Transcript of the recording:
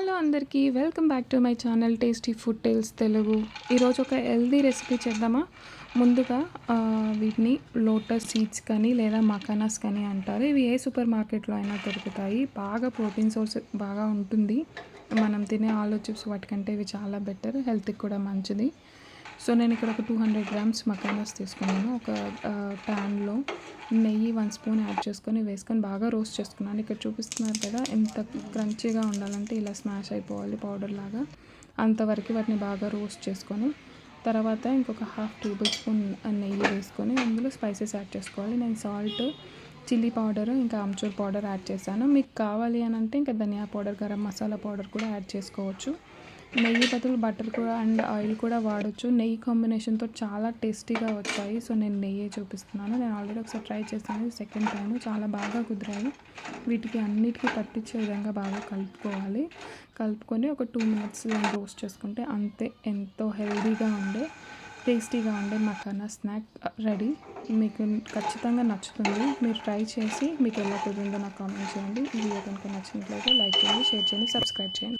Hello అందరికీ welcome back to my channel tasty food tales Telugu. ఈరోజు ఒక healthy recipe చేద్దామా? ముందుగా వీటిని లోటస్ సీడ్స్ కానీ లేదా మకానాస్ కానీ అంటారు. ఇవి ఏ సూపర్ మార్కెట్లో అయినా దొరుకుతాయి. బాగా ప్రోటీన్ సోర్స్ బాగా ఉంటుంది. మనం తినే ఆలో చిప్స్ వాటికంటే ఇవి చాలా బెటర్ హెల్త్కి కూడా మంచిది. సో నేను ఇక్కడ ఒక టూ హండ్రెడ్ గ్రామ్స్ మకానాస్ తీసుకున్నాను. ఒక ప్యాన్లో నెయ్యి వన్ స్పూన్ యాడ్ చేసుకొని వేసుకొని బాగా రోస్ట్ చేసుకున్నాను. ఇక్కడ చూపిస్తున్నారు కదా ఎంత క్రంచీగా ఉండాలంటే ఇలా స్మాష్ అయిపోవాలి పౌడర్ లాగా. అంతవరకు వాటిని బాగా రోస్ట్ చేసుకొని తర్వాత ఇంకొక హాఫ్ టేబుల్ స్పూన్ నెయ్యి వేసుకొని అందులో స్పైసెస్ యాడ్ చేసుకోవాలి. నేను సాల్ట్ చిల్లీ పౌడర్ ఇంకా ఆమ్చూర్ పౌడర్ యాడ్ చేశాను. మీకు కావాలి అని అంటే ఇంకా ధనియా పౌడర్ గరం మసాలా పౌడర్ కూడా యాడ్ చేసుకోవచ్చు. నెయ్యి బదులు బటర్ కూడా అండ్ ఆయిల్ కూడా వాడచ్చు. నెయ్యి కాంబినేషన్తో చాలా టేస్టీగా వచ్చాయి. సో నేను నెయ్యి చూపిస్తున్నాను. నేను ఆల్రెడీ ఒకసారి ట్రై చేశాను. సెకండ్ టైం చాలా బాగా కుదిరాయి. వీటికి అన్నిటికీ పట్టించే విధంగా బాగా కలుపుకోవాలి. కలుపుకొని ఒక టూ మినిట్స్ రోస్ట్ చేసుకుంటే అంతే. ఎంతో హెల్దీగా ఉండే టేస్టీగా ఉండే మకానా స్నాక్ రెడీ. మీకు ఖచ్చితంగా నచ్చుతుంది. మీరు ట్రై చేసి మీకు ఎలా కుదిరిందో నాకు కామెంట్ చేయండి. ఈ వీడియో కనుక నచ్చినట్లయితే లైక్ చేయండి షేర్ చేయండి సబ్స్క్రైబ్ చేయండి.